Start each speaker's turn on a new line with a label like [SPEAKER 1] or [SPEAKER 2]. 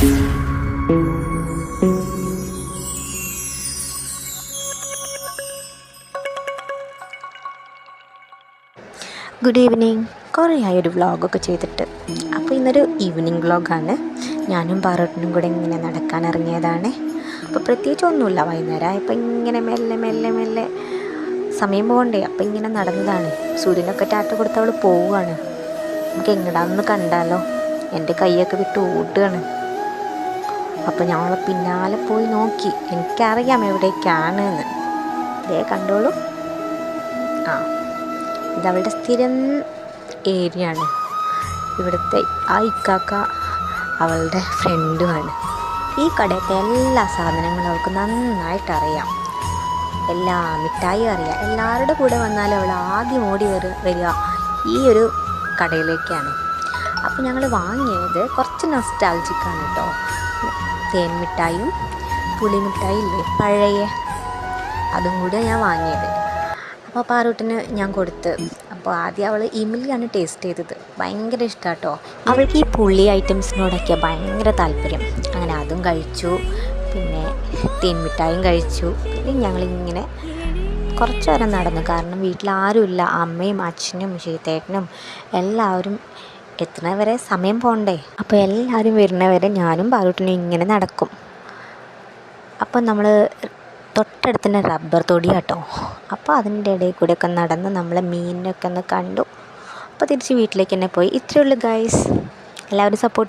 [SPEAKER 1] Good evening കുറേ ആയി ഒരു വ്ളോഗൊക്കെ ചെയ്തിട്ട്. അപ്പോൾ ഇന്നൊരു ഈവനിങ് വ്ളോഗാണ് ഞാനും പാറോട്ടിനും കൂടെ ഇങ്ങനെ നടക്കാൻ ഇറങ്ങിയതാണ്. അപ്പോൾ പ്രത്യേകിച്ച് ഒന്നുമില്ല വൈകുന്നേരം ആയപ്പോൾ ഇങ്ങനെ മെല്ലെ മെല്ലെ മെല്ലെ സമയം പോകണ്ടേ. അപ്പോൾ ഇങ്ങനെ നടന്നതാണ്. സൂര്യനൊക്കെ ടാറ്റ കൊടുത്ത് അവൾ പോവുകയാണ്. നമുക്ക് എങ്ങടാന്ന് കണ്ടാലോ. എന്റെ കൈയൊക്കെ വിട്ട് ഓടുകയാണ്. അപ്പോൾ ഞങ്ങൾ പിന്നാലെ പോയി നോക്കി. എനിക്കറിയാം എവിടേക്കാണ് എന്ന് ഇതേ കണ്ടോളൂ. ആ ഇതവളുടെ സ്ഥിരം ഏരിയ ആണ് ഇവിടുത്തെ ആ ഇക്കാക്ക അവളുടെ ഫ്രണ്ടുമാണ്. ഈ കടയത്തെ എല്ലാ സാധനങ്ങളും അവൾക്ക് നന്നായിട്ട് അറിയാം. എല്ലാ മിഠായി അറിയാം. എല്ലാവരുടെ കൂടെ വന്നാലും അവൾ ആദ്യം ഓടി വരിക ഈ ഒരു കടയിലേക്കാണ്. അപ്പോൾ ഞങ്ങൾ വാങ്ങിയത് കുറച്ച് നസ്റ്റാൾജിക്കാണ് കേട്ടോ തേൻ മിഠായും പുളി മിഠായി ഇല്ലേ? പഴയ അതും കൂടെ ഞാൻ വാങ്ങിയത്. അപ്പോൾ പാറൂട്ടിന് ഞാൻ കൊടുത്ത്. അപ്പോൾ ആദ്യം അവൾ ഇമിലിയാണ് ടേസ്റ്റ് ചെയ്തത്. ഭയങ്കര ഇഷ്ടമാണ് കേട്ടോ അവൾക്ക് ഈ പുള്ളി ഐറ്റംസിനോടൊക്കെ ഭയങ്കര താല്പര്യം. അങ്ങനെ അതും കഴിച്ചു. പിന്നെ തേൻ തേൻമിഠായും കഴിച്ചു. പിന്നെ ഞങ്ങളിങ്ങനെ കുറച്ച് നേരം നടന്നു. കാരണം വീട്ടിൽ ആരുമില്ല. അമ്മയും അച്ഛനും ശീതേട്ടനും എല്ലാവരും എത്തുന്നവരെ സമയം പോകണ്ടേ അപ്പോൾ എല്ലാവരും വരുന്നവരെ ഞാനും പാറൂട്ടിനും ഇങ്ങനെ നടക്കും. അപ്പം നമ്മൾ തൊട്ടടുത്ത് തന്നെ റബ്ബർ തൊടിയാട്ടോ. അപ്പോൾ അതിന്റെ ഇടയിൽ കൂടെ ഒക്കെ നടന്ന് നമ്മൾ മീനിനൊക്കെ ഒന്ന് കണ്ടു. അപ്പോൾ തിരിച്ച് വീട്ടിലേക്ക് തന്നെ പോയി. ഇത്രയേ ഉള്ളൂ ഗൈസ് എല്ലാവരും സപ്പോർട്ട്